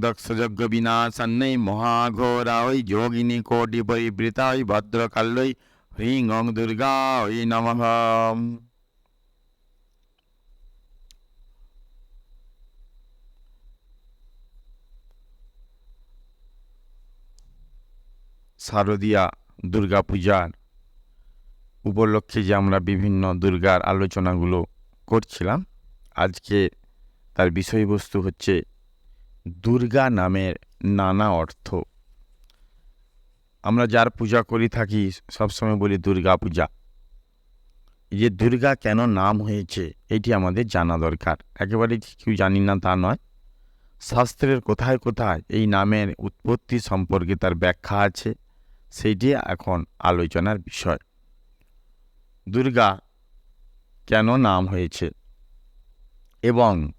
দক্ষযজ্ঞ বিনাশান্নৈ মহাঘোরাই যোগিনী কোটি পরিবৃতাই ভদ্রকাল্যই হ্রিং ওং দুর্গায় নমঃ শারদীয়া দুর্গা পূজার উপলক্ষে যে আমরা বিভিন্ন দুর্গার আলোচনাগুলো করছিলাম, আজকে তার বিষয়বস্তু হচ্ছে দুর্গা নামের নানা অর্থ। আমরা যার পূজা করি থাকি, সবসময় বলি দুর্গা পূজা। যে দুর্গা কেন নাম হয়েছে, এটি আমাদের জানা দরকার। একেবারে কেউ জানি না তা নয়। শাস্ত্রের কোথায় কোথায় এই নামের উৎপত্তি সম্পর্কে তার ব্যাখ্যা আছে, সেইটি এখন আলোচনার বিষয়। দুর্গা কেন নাম হয়েছে? এবং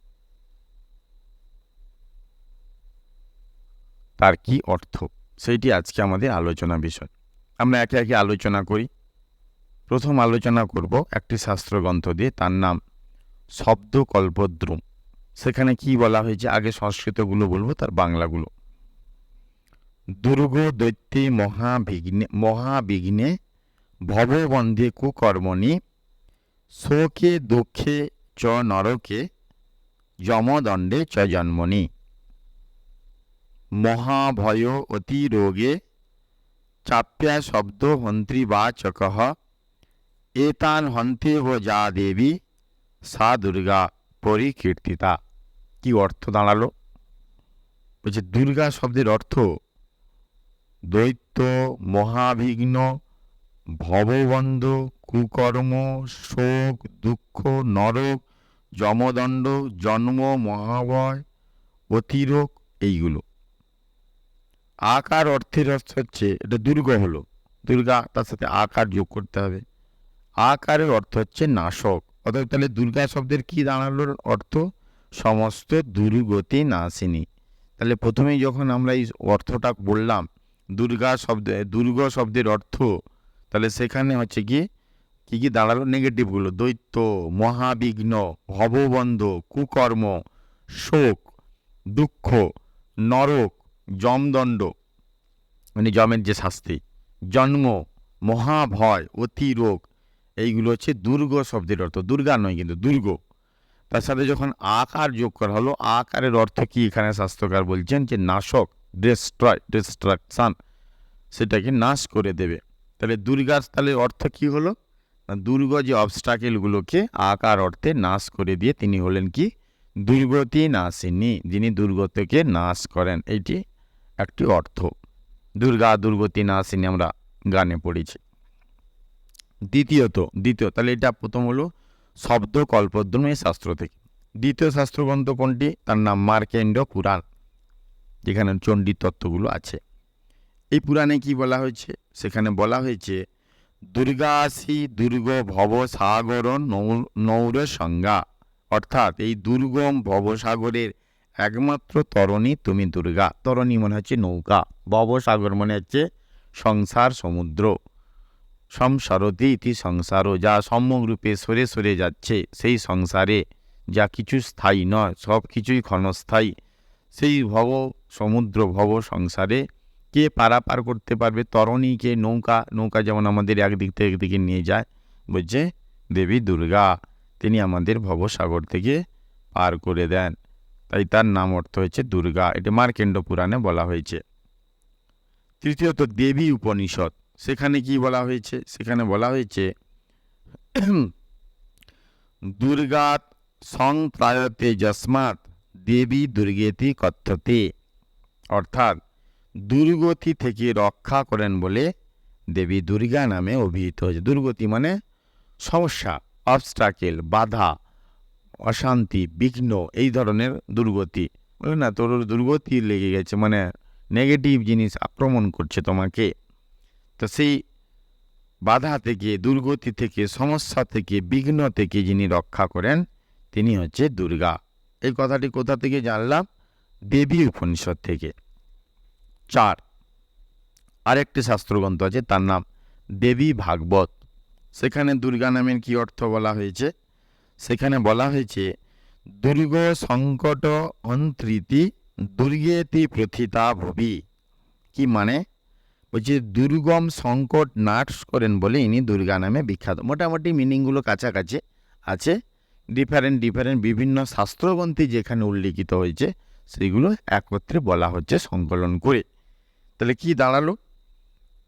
তার কি অর্থ? সেইটি আজকে আমাদের আলোচনা বিষয়। আমরা একে একে আলোচনা করি। প্রথম আলোচনা করব একটি শাস্ত্রগ্রন্থ দিয়ে, তার নাম শব্দকল্পদ্রুম। সেখানে কি বলা হয়েছে? আগে সংস্কৃতগুলো বলব, তার বাংলাগুলো। দুর্গ, দৈত্যে, মহাবিঘ্নে মহাবিঘ্নে ভববন্ধে কুকর্মণি, শোকে, দুঃখে, চ নরকে, যমদণ্ডে, চ জন্মনি। মহাভয় অতি রোগে চাপ্যা শব্দ হন্ত্রীবাচক এতান হন্তে ও যা দেবী, সা দুর্গা পরিকীর্তিতা। কি অর্থ দাঁড়াল? বলছে, দুর্গা শব্দের অর্থ দৈত্য, মহাবিঘ্ন, ভববন্ধ, কুকর্ম, শোক, দুঃখ, নরক, যমদণ্ড, জন্ম, মহাভয়, অতিরোগ, এইগুলো। আকার অর্থের অর্থ হচ্ছে, এটা দুর্গ হলো। দুর্গা তার সাথে আকার যোগ করতে হবে। আকারের অর্থ হচ্ছে নাশক। অতএব তাহলে দুর্গা শব্দের কি দাঁড়াল অর্থ? সমস্ত দুর্গতি নাশিনী। তাহলে প্রথমেই যখন আমরা এই অর্থটা বললাম, দুর্গা শব্দ, দুর্গ শব্দের অর্থ, তাহলে সেখানে হচ্ছে কি কি কি দাঁড়াল? নেগেটিভগুলো দৈত্য, মহাবিঘ্ন, ভববন্ধ, কুকর্ম, শোক, দুঃখ, নরক যমদণ্ড মানে যমের যে শাস্তি, জন্ম, মহাভয় অতি রোগ এইগুলো হচ্ছে দুর্গ শব্দের অর্থ। দুর্গা নয় কিন্তু দুর্গ। তার সাথে যখন আকার যোগ করা হলো, আকারের অর্থ কি এখানে শাস্ত্রকার বলছেন যে নাশক ডিস্ট্রয় ডিস্ট্রাকশান সেটাকে নাশ করে দেবে। তাহলে দুর্গার তাহলে অর্থ কি হলো? না, দুর্গ যে অবস্টাকেলগুলোকে আকার অর্থে নাশ করে দিয়ে তিনি হলেন কি? দুর্গতি নাশিনী, যিনি দুর্গতিকে নাশ করেন। এইটি একটি অর্থ। দুর্গা দুর্গতি নাশিনী আমরা গানে পড়েছি। দ্বিতীয়ত, দ্বিতীয়, তাহলে এটা প্রথম হলো শব্দ কল্পদ্রম এই শাস্ত্র থেকে। দ্বিতীয় শাস্ত্রগ্রন্থ কোনটি? তার নাম মার্কেন্ড পুরাণ, যেখানে চণ্ডী তত্ত্বগুলো আছে। এই পুরাণে কি বলা হয়েছে? সেখানে বলা হয়েছে, দুর্গাসি দুর্গ ভব সাগর নৌর সংজ্ঞা অর্থাৎ এই দুর্গম ভবসাগরের একমাত্র তরণী তুমি দুর্গা। তরণী মনে হচ্ছে নৌকা। ভবসাগর মনে হচ্ছে সংসার সমুদ্র। সংসারতি ইতি সংসারও যা সম্যকরূপে সরে সরে যাচ্ছে সেই সংসারে, যা কিছু স্থায়ী নয়, সব কিছুই ক্ষণস্থায়ী। সেই ভব সমুদ্র, ভব সংসারে, কে পারাপার করতে পারবে? তরণীকে নৌকা? নৌকা যেমন আমাদের একদিক থেকে একদিকে নিয়ে যায়, বলছে দেবী দুর্গা। তিনি আমাদের ভবসাগর থেকে পার করে দেন। তাই তার নাম অর্থ হয়েছে দুর্গা। এটা মার্কেন্ড পুরাণে বলা হয়েছে। তৃতীয়ত দেবী উপনিষদ। সেখানে কি বলা হয়েছে? সেখানে বলা হয়েছে, দুর্গাত সংপ্রায়তে যস্মাৎ দেবী দুর্গেতি কথ্যতে। অর্থাৎ দুর্গতি থেকে রক্ষা করেন বলে দেবী দুর্গা নামে অভিহিত হয়েছে। দুর্গতি মানে সমস্যা অবস্টাকেল বাধা। অশান্তি, বিঘ্ন, এই ধরনের দুর্গতি। না, তোর দুর্গতি লেগে গেছে মানে নেগেটিভ জিনিস আক্রমণ করছে তোমাকে। তো সেই বাধা থেকে, দুর্গতি থেকে, সমস্যা থেকে, বিঘ্ন থেকে যিনি রক্ষা করেন, তিনি হচ্ছে দুর্গা। এই কথাটি কোথা থেকে জানলাম? দেবী উপনিষদ থেকে। চার, আরেকটি শাস্ত্রগ্রন্থ আছে, তার নাম দেবী ভাগবত। সেখানে দুর্গা নামের কি অর্থ বলা হয়েছে? সেখানে বলা হয়েছে, দুর্গ সংকট অন্তৃতি দুর্গেতি প্রথিতা ভবি। কি মানে? বলছে, দুর্গম সংকট নাশ করেন বলে ইনি দুর্গা নামে বিখ্যাত। মোটামুটি মিনিংগুলো কাছাকাছি আছে। ডিফারেন্ট ডিফারেন্ট বিভিন্ন শাস্ত্রগ্রন্থি যেখানে উল্লিখিত হয়েছে, সেগুলো একত্রে বলা হচ্ছে সংকলন করে। তাহলে কি দাঁড়াল?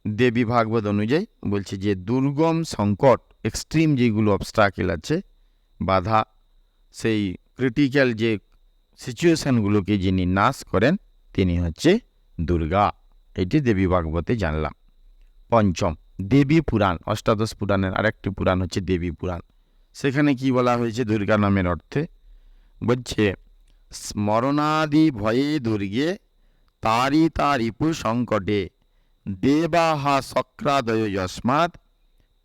দেবী ভাগবত অনুযায়ী বলছে যে, দুর্গম সংকট এক্সট্রিম যেগুলো অবস্ট্রাকেল আছে বাধা, সেই ক্রিটিক্যাল যে সিচুয়েশানগুলোকে যিনি নাশ করেন, তিনি হচ্ছে দুর্গা। এটি দেবী ভাগবতে জানলাম। পঞ্চম, দেবী পুরাণ, অষ্টাদশ পুরাণের আরেকটি পুরাণ হচ্ছে দেবী পুরাণ। সেখানে কি বলা হয়েছে দুর্গা নামের অর্থে? বলছে, স্মরণাদি ভয়ে দুর্গে, তারি তারিপু সংকটে দেবাহা সক্রাদয় যস্মাৎ,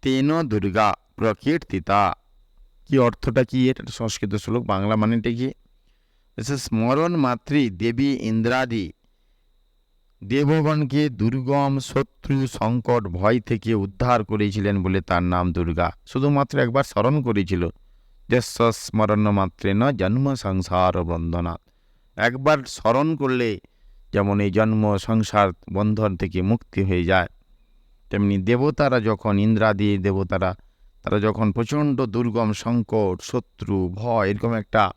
তেন দুর্গা প্রকীর্তিতা। কি অর্থটা কি? এটা সংস্কৃত শ্লোক। বাংলা মানেটা কি? স্মরণ মাতৃ দেবী ইন্দ্রাদি দেবগণকে দুর্গম শত্রু সংকট ভয় থেকে উদ্ধার করেছিলেন বলে তার নাম দুর্গা। শুধুমাত্র একবার স্মরণ করেছিল। যস্য স্মরণ মাত্রেন জন্ম সংসার বন্ধনা একবার স্মরণ করলে যেমন এই জন্ম সংসার বন্ধন থেকে মুক্তি হয়ে যায়, তেমনি দেবতারা যখন ইন্দ্রাদি দেবতারা তারা যখন প্রচণ্ড দুর্গম, সংকট, শত্রু, ভয়, এরকম একটা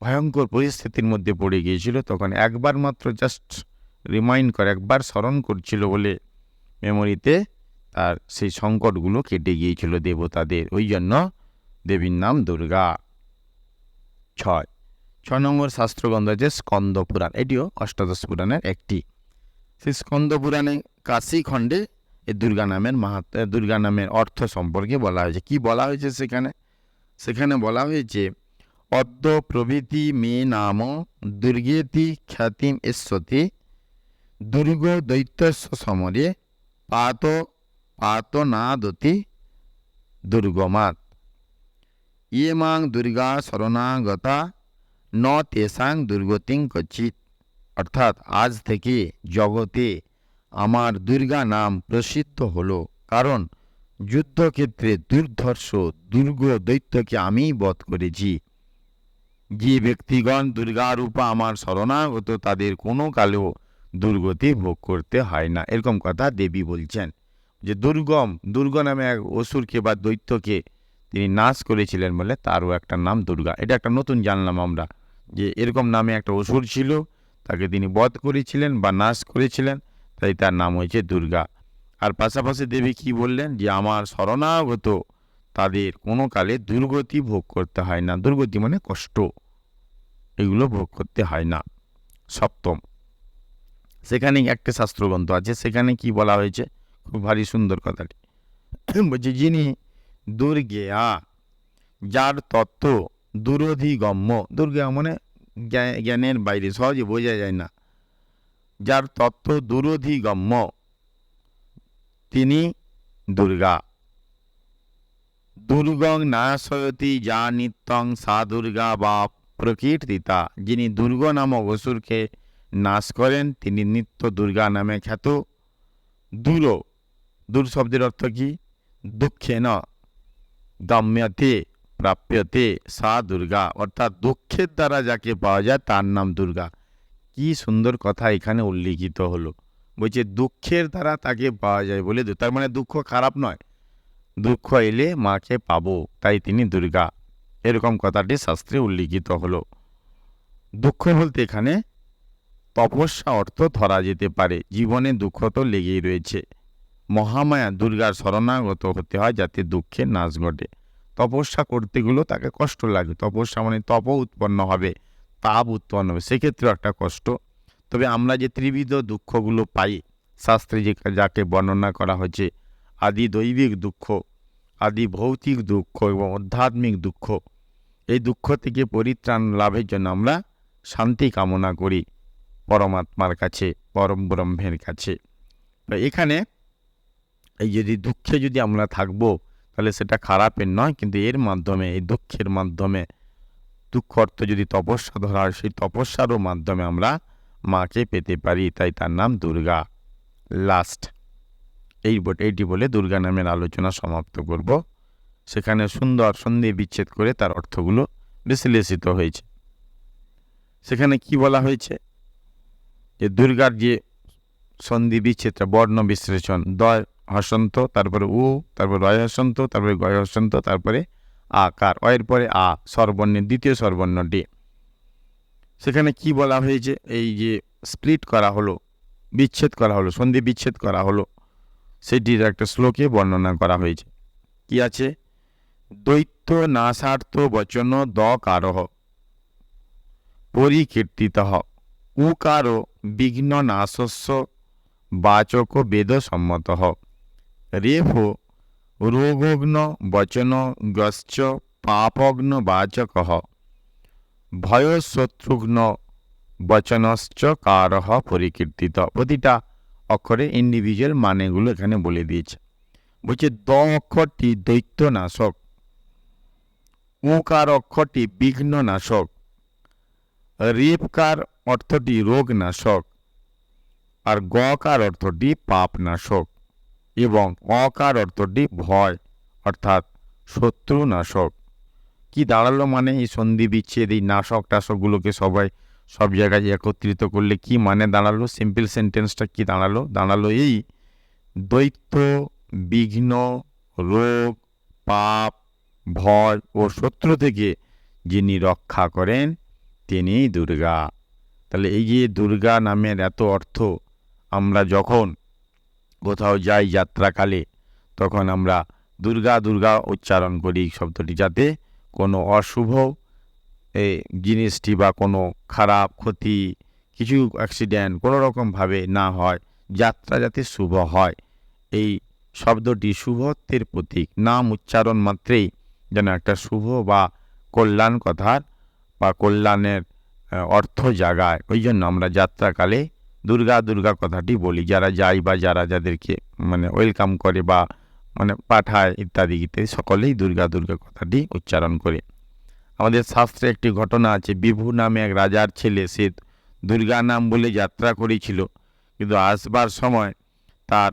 ভয়ঙ্কর পরিস্থিতির মধ্যে পড়ে গিয়েছিল, তখন একবার মাত্র জাস্ট রিমাইন্ড করে, একবার স্মরণ করছিল বলে মেমোরিতে তার সেই সংকটগুলো কেটে গিয়েছিল দেবতাদের। ওই জন্য দেবীর নাম দুর্গা। ছয়। ছ নম্বর শাস্ত্রগ্রন্থ আছে স্কন্দ পুরাণ। এটিও অষ্টাদশ পুরাণের একটি। সেই স্কন্দ পুরাণে কাশী খণ্ডে এই দুর্গা নামের মাহাত দুর্গা নামের অর্থ সম্পর্কে বলা হয়েছে। কি বলা হয়েছে সেখানে? সেখানে বলা হয়েছে, অদ্য প্রভৃতি মে নাম দুর্গেতি খ্যাতিম ঈশ্বতি দুর্গ দৈত্যস্য সমরে পাত পাত নাদতি দুর্গমাত। ইয়ে মাং দুর্গা শরণাগতা ন তেসাং দুর্গতিং কচিত অর্থাৎ আজ থেকে জগতে আমার দুর্গা নাম প্রসিদ্ধ হলো, কারণ যুদ্ধক্ষেত্রে দুর্ধর্ষ, দুর্গ দৈত্যকে আমিই বধ করেছি। যে ব্যক্তিগণ দুর্গারূপা আমার শরণাগত, তাদের কোনো কালেও দুর্গতি ভোগ করতে হয় না। এরকম কথা দেবী বলছেন যে, দুর্গম, দুর্গ নামে এক অসুরকে বা দৈত্যকে তিনি নাশ করেছিলেন বলে তারও একটা নাম দুর্গা। এটা একটা নতুন জানলাম আমরা যে, এরকম নামে একটা অসুর ছিল, তাকে তিনি বধ করেছিলেন বা নাশ করেছিলেন। তাই তার নাম হয়েছে দুর্গা। আর পাশাপাশি দেবী কি বললেন? যে আমার শরণাগত, তাদের কোনো কালে দুর্গতি ভোগ করতে হয় না। দুর্গতি মানে কষ্ট। এগুলো ভোগ করতে হয় না। সপ্তম। সেখানে একটা শাস্ত্রগ্রন্থ আছে, সেখানে কি বলা হয়েছে? খুব ভারী সুন্দর কথাটি। বলছে, যিনি দুর্গেয়া, যার তত্ত্ব দুরধিগম্য। দুর্গা মানে জ্ঞানের বাইরে, সহজে বোঝা যায় না। যার তত্ত্ব দুরধিগম্য। তিনি দুর্গা। দুর্গং নাশয়তি যা নিত্যং সা দুর্গা বা প্রকীর্তিতা। যিনি দুর্গ নামক অসুরকে নাশ করেন, তিনি নিত্য দুর্গা নামে খ্যাত। দূর। দূর শব্দের অর্থ কি? দুঃখে ন গম্যতে প্রাপ্যতে সা দুর্গা অর্থাৎ দুঃখের দ্বারা যাকে পাওয়া যায়, তার নাম দুর্গা। কি সুন্দর কথা এখানে উল্লিখিত হলো। বলছে, দুঃখের দ্বারা তাকে পাওয়া যায় বলে তার মানে দুঃখ খারাপ নয়। দুঃখ এলে মাকে পাবো, তাই তিনি দুর্গা। এরকম কথাটি শাস্ত্রে উল্লিখিত হলো। দুঃখ বলতে এখানে তপস্যা অর্থ ধরা যেতে পারে। জীবনে দুঃখ তো লেগেই রয়েছে। মহামায়া দুর্গার শরণাগত হতে হয় যাতে দুঃখের নাশ ঘটে। তপস্যা করতে গেলেও তাকে কষ্ট লাগে। তপস্যা মানে তপ উৎপন্ন হবে। তাপ উৎপন্ন হবে। সেক্ষেত্রেও একটা কষ্ট। তবে আমরা যে ত্রিবিধ দুঃখগুলো পাই, শাস্ত্রে যে যাকে বর্ণনা করা হয়েছে, আদি দৈবিক দুঃখ, আদি ভৌতিক দুঃখ এবং আধ্যাত্মিক দুঃখ, এই দুঃখ থেকে পরিত্রাণ লাভের জন্য আমরা শান্তি কামনা করি পরমাত্মার কাছে, পরম ব্রহ্মের কাছে। এখানে এই যদি দুঃখে যদি আমরা থাকব, তাহলে সেটা খারাপের নয়, কিন্তু এর মাধ্যমে, এই দুঃখের মাধ্যমে দুঃখ অর্থ যদি তপস্যা ধরা হয় সেই তপস্যারও মাধ্যমে আমরা মাকে পেতে পারি, তাই তার নাম দুর্গা। লাস্ট এই এইটি বলে দুর্গা নামের আলোচনা সমাপ্ত করব। সেখানে সুন্দর সন্ধি বিচ্ছেদ করে তার অর্থগুলো বিশ্লেষিত হয়েছে। সেখানে কি বলা হয়েছে? যে দুর্গার যে সন্ধি বিচ্ছেদটা বর্ণ বিশ্লেষণ। দয় হসন্ত, তারপরে উ, তারপরে রয় হসন্ত, তারপরে গয় হসন্ত, তারপরে আকার। অয়ের পরে আ সর্বর্ণের দ্বিতীয় সর্বর্ণ ডে সেখানে কি বলা হয়েছে? এই যে স্প্লিট করা হলো, বিচ্ছেদ করা হলো, সন্ধি বিচ্ছেদ করা হলো, সেটির একটা শ্লোকে বর্ণনা করা হয়েছে। কি আছে? দৈত্য নাসার্থ বচন দ কারহ পরিকীর্তিত উকার বিঘ্ন নাশস্য বাচক বেদ সম্মত রেফ রোগগ্ন বচন গশ্চ পাপগ্ন বাচক। ভয়শত্রুঘ্ন বচনশ্চ কারহ পরিকীর্তিত। প্রতিটা অক্ষরে ইন্ডিভিজুয়াল মানেগুলো এখানে বলে দিয়েছে। বলছে, দ অক্ষরটি দৈত্যনাশক উকার অক্ষরটি বিঘ্ন নাশক রেপকার অর্থটি রোগ নাশক আর গকার অর্থটি পাপ নাশক এবং অকার অর্থটি ভয়, অর্থাৎ শত্রু নাশক কি দাঁড়াল মানে এই সন্ধি বিচ্ছেদ, এই নাশক টাশকগুলোকে সবাই সব জায়গায় একত্রিত করলে কি মানে দাঁড়াল? সিম্পল সেন্টেন্সটা কি দাঁড়াল? দাঁড়াল এই, দৈত্য, বিঘ্ন, রোগ, পাপ, ভয় ও শত্রু থেকে যিনি রক্ষা করেন, তিনি দুর্গা। তাহলে এই যে দুর্গা নামের এত অর্থ, আমরা যখন কোথাও যাই যাত্রাকালে, তখন আমরা দুর্গা দুর্গা উচ্চারণ করি শব্দটি যাতে কোনো অশুভ এই জিনিসটি বা কোনো খারাপ, ক্ষতি, কিছু অ্যাক্সিডেন্ট কোনো রকমভাবে না হয়, যাত্রা যাতে শুভ হয়। এই শব্দটি শুভত্বের প্রতীক। নাম উচ্চারণ মাত্রেই যেন একটা শুভ বা কল্যাণ কথার বা কল্যাণের অর্থ জাগায়। ওই জন্য আমরা যাত্রাকালে দুর্গা দুর্গা কথাটি বলি। যারা যায় বা যারা যাদেরকে মানে ওয়েলকাম করে বা মানে পাঠায় ইত্যাদি ইত্যাদি, সকলেই দুর্গা দুর্গা কথাটি উচ্চারণ করে। আমাদের শাস্ত্রে একটি ঘটনা আছে, বিভু নামে এক রাজার ছেলে, সে দুর্গা নাম বলে যাত্রা করেছিল, কিন্তু আসবার সময় তার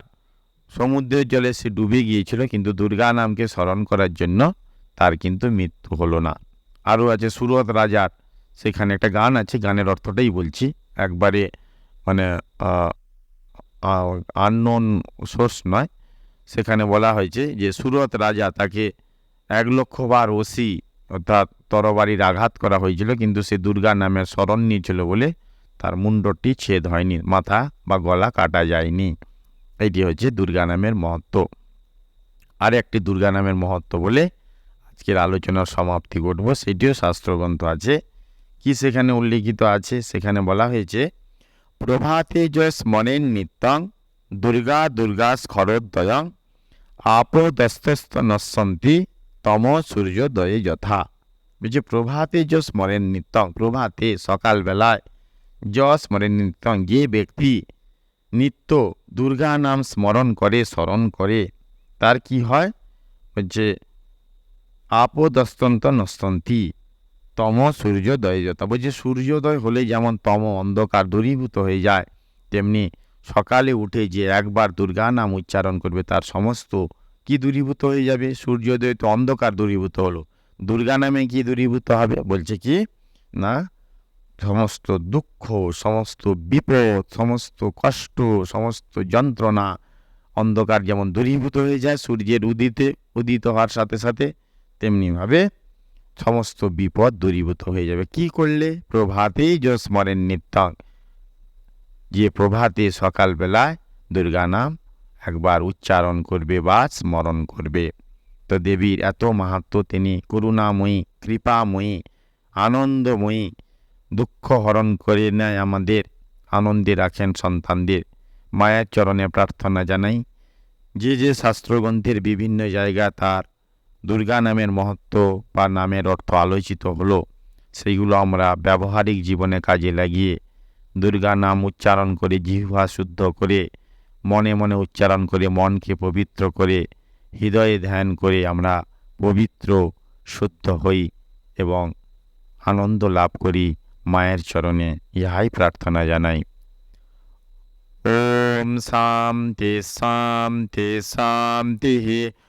সমুদ্রের জলে সে ডুবে গিয়েছিল, কিন্তু দুর্গা নামকে স্মরণ করার জন্য তার কিন্তু মৃত্যু হলো না। আরও আছে, সুরত রাজার, সেখানে একটা গান আছে, গানের অর্থটাই বলছি। একবারে মানে আননোন সোর্স নয়, সেখানে বলা হয়েছে যে সুরত রাজা তাকে এক লক্ষ বার ওসি অর্থাৎ তরবারির আঘাত করা হয়েছিল, কিন্তু সে দুর্গা নামের স্মরণ নিয়েছিল বলে তার মুন্ডটি ছেদ হয়নি, মাথা বা গলা কাটা যায়নি। এটি হচ্ছে দুর্গা নামের মহত্ব। আর একটি দুর্গা নামের মহত্ব বলে আজকের আলোচনার সমাপ্তি ঘটব সেটিও শাস্ত্রগ্রন্থ আছে। কি সেখানে উল্লিখিত আছে? সেখানে বলা হয়েছে প্রভাতে জয় স্মরেন নিত্যং, দুর্গা দুর্গা স্খরোদয়ং আপদস্তস্ত নশ্বন্তি তম সূর্যোদয়ে যথা। বলছে প্রভাতে য স্মরেন নিত্যং, প্রভাতে সকালবেলায় য স্মরেন নিত্যং, যে ব্যক্তি নিত্য দুর্গা নাম স্মরণ করে স্মরণ করে, তার কি হয়? হচ্ছে আপদস্তন্ত নস্তন্তি তম সূর্যোদয় যথা বলছে সূর্যোদয় হলে যেমন তম অন্ধকার দূরীভূত হয়ে যায়, তেমনি সকালে উঠে যে একবার দুর্গা নাম উচ্চারণ করবে তার সমস্ত কি দূরীভূত হয়ে যাবে? সূর্যোদয় তো অন্ধকার দূরীভূত হলো। দুর্গা নামে কি দূরীভূত হবে? বলছে কি? না, সমস্ত দুঃখ, সমস্ত বিপদ, সমস্ত কষ্ট, সমস্ত যন্ত্রণা অন্ধকার যেমন দূরীভূত হয়ে যায় সূর্যের উদিতে, উদিত হওয়ার সাথে সাথে, তেমনিভাবে সমস্ত বিপদ দূরীভূত হয়ে যাবে। কি করলে? প্রভাতেই যে স্মরেন নিত্যং। যে প্রভাতে সকালবেলায় দুর্গা নাম একবার উচ্চারণ করবে বা স্মরণ করবে। তো দেবীর এত মাহাত্ম তিনি করুণাময়ী, কৃপাময়ী, আনন্দময়ী, দুঃখ হরণ করে নেয় আমাদের, আনন্দে রাখেন সন্তানদের। মায়ের চরণে প্রার্থনা জানাই। যে যে শাস্ত্রগ্রন্থের বিভিন্ন জায়গা তার দুর্গা নামের মহত্ব বা নামের অর্থ আলোচিত হলো সেইগুলো আমরা ব্যবহারিক জীবনে কাজে লাগিয়ে দুর্গা নাম উচ্চারণ করে জিহ্বা শুদ্ধ করে, মনে মনে উচ্চারণ করে, মনকে পবিত্র করে, হৃদয়ে ধ্যান করে আমরা পবিত্র, শুদ্ধ হই এবং আনন্দ লাভ করি মায়ের চরণে। ইহাই প্রার্থনা জানাই। ওম শান্তি শান্তি শান্তি